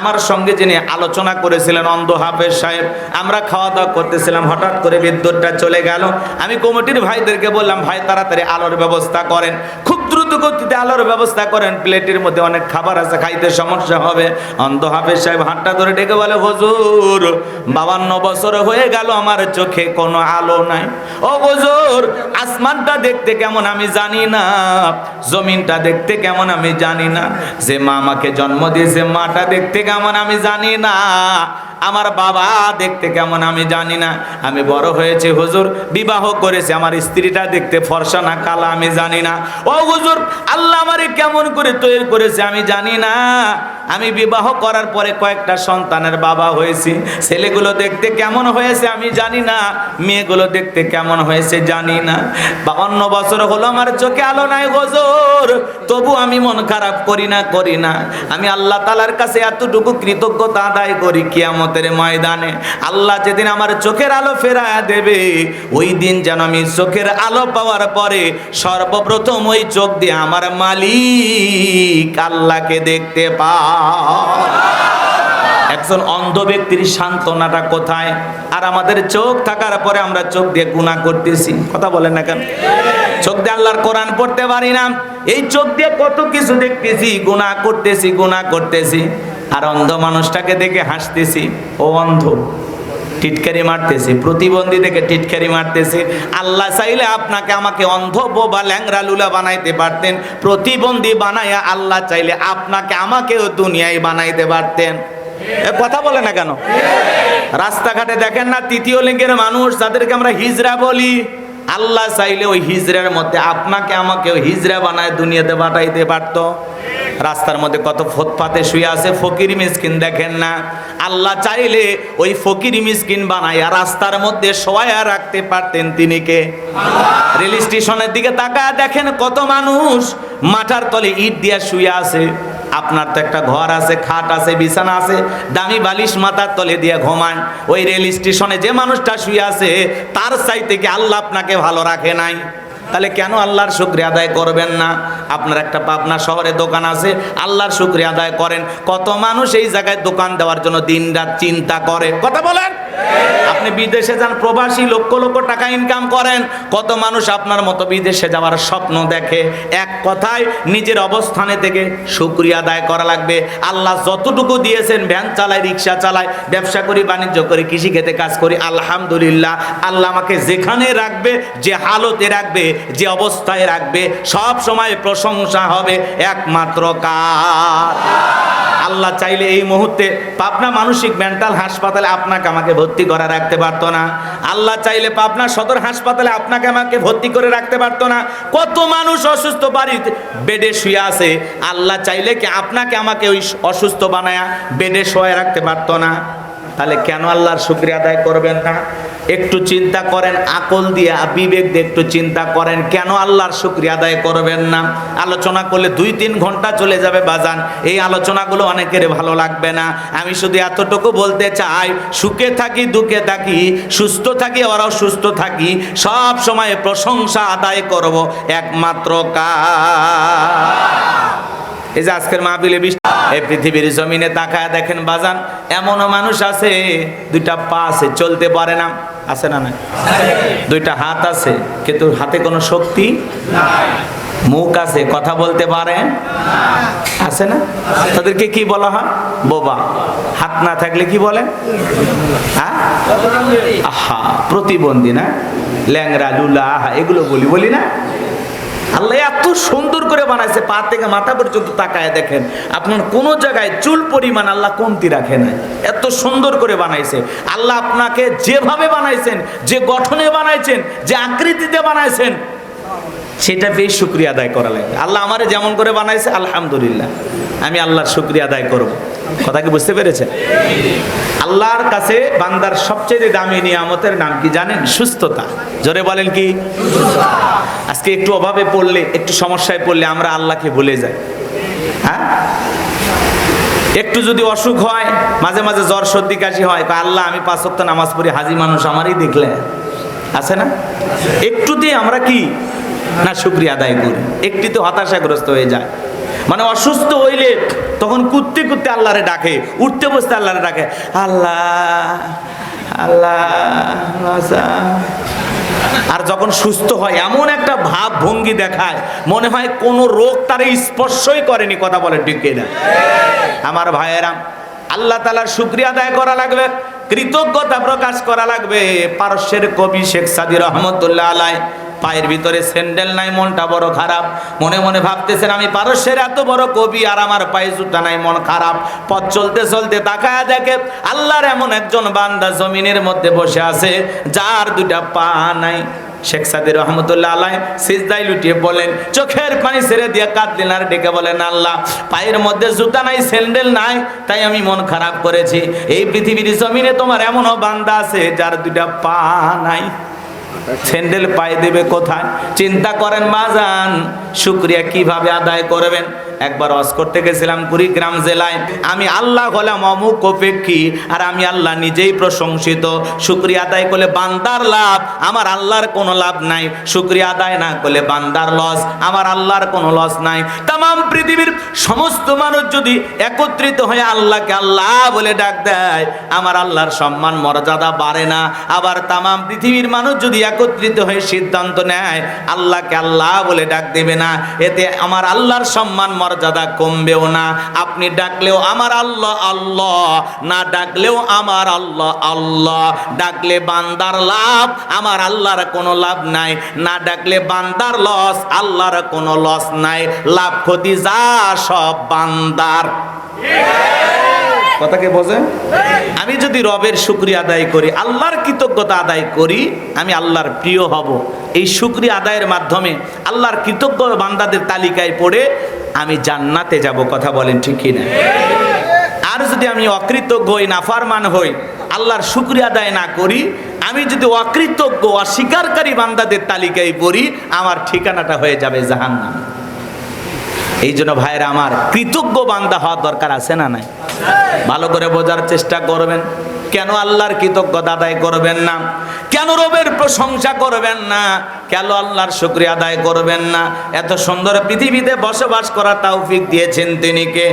আমার সঙ্গে যিনি আলোচনা করেছিলেন অন্ধ হাফেজ সাহেব, আমরা খাওয়া দাওয়া করতেছিলাম, হঠাৎ করে বিদ্যুৎটা চলে গেল। আমি কমিটির ভাইদেরকে বললাম, ভাই, তাড়াতাড়ি আলোর ব্যবস্থা করেন। খুব গতিতে আলোর ব্যবস্থা করেন। প্লেটের মধ্যে অনেক খাবার আছে, খাইতে সমস্যা হবে। অন্ধ হাফেজ সাহেব হাতটা ধরে ডেকে বলে, হুজুর, বাবান্ন বছর হয়ে গেল, আমার চোখে কোনো আলো নাই। ও হুজুর, আসমানটা দেখতে কেমন আমি জানি না, জমিনটা দেখতে কেমন আমি জানি না। যে মা আমাকে জন্ম দিয়েছে, মাটা দেখতে কেমন আমি জানি না। আমার বাবা দেখতে কেমন আমি জানি না। আমি বড় হয়েছে, হুজুর বিবাহ করেছে, আমার স্ত্রীটা দেখতে ফর্সা না, কালা আমি জানি না। ও হুজুর, আল্লাহ আমারে কেমন করে তৈরি করেছে আমি জানি না। আমি বিবাহ করার পরে কয়েকটা সন্তানের বাবা হয়েছি। ছেলেগুলো দেখতে কেমন হয়েছে আমি জানি না। মেয়েগুলো দেখতে কেমন হয়েছে জানি না। বা অন্য বছর হলো আমার চোখে আলো নাই, হুজুর। তবু আমি মন খারাপ করি না করি না। আমি আল্লাহ তালার কাছে এতটুকু কৃতজ্ঞতা আদায় করি কিয়ামতের ময়দানে। আল্লাহ যেদিন আমার চোখের আলো ফেরায় দেবে, ওই দিন যেন আমি চোখের আলো পাওয়ার পরে সর্বপ্রথম ওই চোখ দিয়ে আমার মালিক আল্লাহকে দেখতে পা একজন অন্ধ ব্যক্তির সান্ত্বনাটা কোথায়? আর আমাদের চোখ থাকার পরে আমরা চোখ দিয়ে গুণা করতেছি। কথা বলেন না কেন? চোখ দিয়ে আল্লাহর কোরআন পড়তে পারি না। এই চোখ দিয়ে কত কিছু দেখতেছি গুণা করতেছি গুণা করতেছি। আর অন্ধ মানুষটাকে দেখে হাসতেছি। ও অন্ধ। টিটকারি মারতেছি। প্রতিবন্ধী দেখে টিটকারি মারতেছে। আল্লাহ চাইলে আপনাকে আমাকে অন্ধ বোবা ল্যাংরা লুলা বানাইতে পারতেন। প্রতিবন্ধী বানাইয়া আল্লাহ চাইলে আপনাকে আমাকেও দুনিয়ায় বানাইতে পারতেন। কথা বলে না কেন? রাস্তাঘাটে দেখেন না তৃতীয় লিঙ্গের মানুষ যাদেরকে আমরা হিজরা বলি? আল্লাহ চাইলে ওই হিজরার মধ্যে আপনাকে আমাকেও হিজরা বানায় দুনিয়াতে পাঠাইতে পারতো। রাস্তার মধ্যে কত ফুটপাতে শুয়ে আছে, ফকির মিসকিন দেখেন না। আল্লাহ চাইলে ওই ফকির মিসকিন বানাইয়া রাস্তার মধ্যে শোয়া রাখতে পারতেন তিনি কে? রেল স্টেশনের দিকে তাকায় দেখেন কত মানুষ মাথার তলে ইট দিয়া শুয়ে আছে। আপনার তো একটা ঘর আছে, খাট আছে, বিছানা আছে, দামি বালিশ মাথার তলে দিয়ে ঘুমান ওই রেল স্টেশনে যে মানুষটা শুয়ে আছে, তার চাইতে কি আল্লাহ আপনাকে ভালো রাখে নাই? তাহলে কেন আল্লাহর শুক্রিয়া আদায় করবেন না? আপনার একটা পাবনা শহরে দোকান আছে, আল্লাহর শুক্রিয়া আদায় করেন। কত মানুষ এই জায়গায় দোকান দেওয়ার জন্য দিন রাত চিন্তা করে। কথা বলেন। আপনি বিদেশে যান, প্রবাসী লক্ষ লক্ষ টাকা ইনকাম করেন, কত মানুষ আপনার মতো বিদেশে যাওয়ার স্বপ্ন দেখে? এক কথায়, নিজের অবস্থানে থেকে শুক্রিয়া আদায় করা লাগবে। আল্লাহ যতটুকু দিয়েছেন, ভ্যান চালায়, রিক্সা চালায়, ব্যবসা করি, বাণিজ্য করি কৃষি খেতে কাজ করি, আলহামদুলিল্লাহ। আল্লাহ আমাকে যেখানে রাখবে, যে হালতে রাখবে, যে অবস্থায় রাখবে, সব সময় প্রশংসা হবে একমাত্র কার? আল্লাহ চাইলে এই মুহূর্তে পাবনা মানসিক মেন্টাল হাসপাতালে আপনাকে আমাকে ভর্তি করা রাখতে পারতো না। আল্লাহ চাইলে পাবনা সদর হাসপাতালে আপনাকে আমাকে ভর্তি করে রাখতে পারতো না। কত মানুষ অসুস্থ বাড়িতে বেডে শুয়ে আছে। আল্লাহ চাইলে কি আপনাকে আমাকে ওই অসুস্থ বানায়া বেডে শোয়া রাখতে পারতো না। তাহলে কেন আল্লাহর শুক্রিয়া আদায় করবেন না? একটু চিন্তা করেন, আকল দিয়ে, বিবেক দিয়ে একটু চিন্তা করেন, কেন আল্লাহর শুক্রিয়া আদায় করবেন না? আলোচনা করলে দুই তিন ঘণ্টা চলে যাবে বাজান। এই আলোচনাগুলো অনেকের ভালো লাগবে না। আমি শুধু এতটুকু বলতে চাই, সুখে থাকি, দুঃখে থাকি, সুস্থ থাকি ওরাও সুস্থ থাকি, সব সময় প্রশংসা আদায় করব একমাত্র কা এই যে আজকের মাহবিলে এই পৃথিবীর জমিনে তাকায় দেখেন বাজান, এমনও মানুষ আছে, দুইটা পা আছে, চলতে পারে না। আছে না না দুইটা হাত আছে কিন্তু হাতে কোনো শক্তি? মুখ আছে, কথা বলতে পারে? আছে না? তাদেরকে কি বলা হয়? বোবা। হাত না থাকলে কি বলে? হ্যাঁ আহা, প্রতিবন্ধী না? ল্যাংরা লুলা এগুলো বলি বলি না? আল্লাহ এত সুন্দর করে বানাইছে, পা থেকে মাথা পর্যন্ত তাকায় দেখেন। আপনার কোন জায়গায় চুল পরিমাণ আল্লাহ কমতি রাখে না এত সুন্দর করে বানাইছে। আল্লাহ আপনাকে যেভাবে বানাইছেন, যে গঠনে বানাইছেন, যে আকৃতিতে বানাইছেন, সেটা বেশ শুক্রিয়া আদায় করা লাগে। আল্লাহ আমারে যেমন করে বানাইছে, আলহামদুলিল্লাহ। আমি আল্লাহর শুক্রিয়া আদায় করব। কথা কি বুঝতে পেরেছেন আল্লাহর কাছে বান্দার সবচেয়ে দামি নিয়ামতের নাম কি জানেন? সুস্থতা। জোরে বলেন কি? আজকে একটু অভাবে পড়লে একটু সমস্যায় পড়লে আমরা আল্লাহকে ভুলে যাই। হ্যাঁ? একটু যদি অসুখ হয় মাঝে মাঝে জ্বর সর্দি কাশি হয় কয়, আল্লাহ আমি পাঁচ ওয়াক্ত নামাজ পড়ি হাজি মানুষ আমারই দেখলে। আছে না? একটু দিয়ে আমরা কি? না শুক্রিয়া আদায় করি। একটি তো হতাশাগ্রস্ত হয়ে যায়। মানে অসুস্থ হইলে তখন কুত্তে কুত্তে আল্লাহরে ডাকে, উঠতে বসতে আল্লাহরে ডাকে। আল্লাহ আল্লাহ আর যখন সুস্থ হয়, এমন একটা ভাব ভঙ্গি দেখায়, মনে হয় কোনো রোগ তার স্পর্শই করেনি, কথা বলে ঠিক না আমার ভাইয়েরা, আল্লাহ তালার শুক্রিয়া আদায় করা লাগবে, কৃতজ্ঞতা প্রকাশ করা লাগবে। পারস্যের কবি শেখ সাদি রহমতুল্লাহ আলাই পায়ের ভিতরে স্যান্ডেল নাই, মনটা বড় খারাপ। মনে মনে ভাবতেছেন, আমি পারস্যের এত বড় কবি আর আমার পায়ে জুতা নাই, মন খারাপ। পথ চলতে চলতে তাকায় দেখে, আল্লাহর এমন একজন বান্দা জমিনের মধ্যে বসে আছে, যার দুটা পা নাই। শেখ সাদি রহমতুল্লাহ আলাই সিজদাই লুটিয়ে বলেন, চোখের পানি ছেড়ে দিয়ে কাঁদলেন আর ডেকে বলেন, আল্লাহ, পায়ের মধ্যে জুতা নাই, স্যান্ডেল নাই, তাই আমি মন খারাপ করেছি। এই পৃথিবীর জমিনে তোমার এমনও বান্দা আছে, যার দুটা পা নাই। স্যান্ডেল পায়ে দেবে কোথায়? চিন্তা করেন মা যান শুক্রিয়া কীভাবে আদায় করবেন? একবার অস করতে গেছিলাম কুড়িগ্রাম জেলায়। আমি আল্লাহ হলাম অমুক অপেক্ষী, আর আমি আল্লাহ নিজেই প্রশংসিত। শুক্রিয়া আদায় করলে বান্দার লাভ, আমার আল্লাহর কোনো লাভ নাই। শুক্রিয়া আদায় না করলে বান্দার লস, আমার আল্লাহর কোনো লস নাই। তাম পৃথিবীর সমস্ত মানুষ যদি একত্রিত হয়ে আল্লাহকে আল্লাহ বলে ডাক দেয়, আমার আল্লাহর সম্মান, মর্যাদা বাড়ে না। আবার তাম পৃথিবীর মানুষ যদি একত্রিত হয়ে সিদ্ধান্ত নেয়, আল্লাহকে আল্লাহ বলে ডাক দেবে না। এতে আমার আল্লাহর সম্মান মর্যাদা কমবেও না। আপনি ডাকলেও আমার আল্লাহ আল্লাহ। না ডাকলেও আমার আল্লাহ আল্লাহ। ডাকলে বান্দার লাভ, আমার আল্লাহর কোনো লাভ নাই। না ডাকলে বান্দার লস, আল্লাহর কোনো লস নাই। লাভ ক্ষতি যা সব বান্দার। কথাকে বোঝে? আমি যদি রবের শুক্রিয়া আদায় করি, আল্লাহর কৃতজ্ঞতা আদায় করি, আমি আল্লাহর প্রিয় হব। এই শুক্রিয়া আদায়ের মাধ্যমে আল্লাহর কৃতজ্ঞ বান্দাদের তালিকায় পড়ে আমি জান্নাতে যাব, কথা বলেন ঠিক কিনা? আর যদি আমি অকৃতজ্ঞ হই, নাফারমান হই, আল্লাহর শুক্রিয়া আদায় না করি, আমি যদি অকৃতজ্ঞ, অস্বীকারী বান্দাদের তালিকায় পড়ি, আমার ঠিকানাটা হয়ে যাবে জাহান্নাম। এই জন্য ভাইয়েরা, আমার কৃতজ্ঞ বান্দা হওয়ার দরকার আছে না নাই? ভালো করে বোঝার চেষ্টা করবেন। কেন আল্লাহর কৃতজ্ঞতা আদায় করবেন না? কেন রবের প্রশংসা করবেন না? কেন আল্লাহর শুক্রিয়া আদায় করবেন না? এত সুন্দর পৃথিবীতে বসবাস করা তৌফিক দিয়েছেন তিনি কে?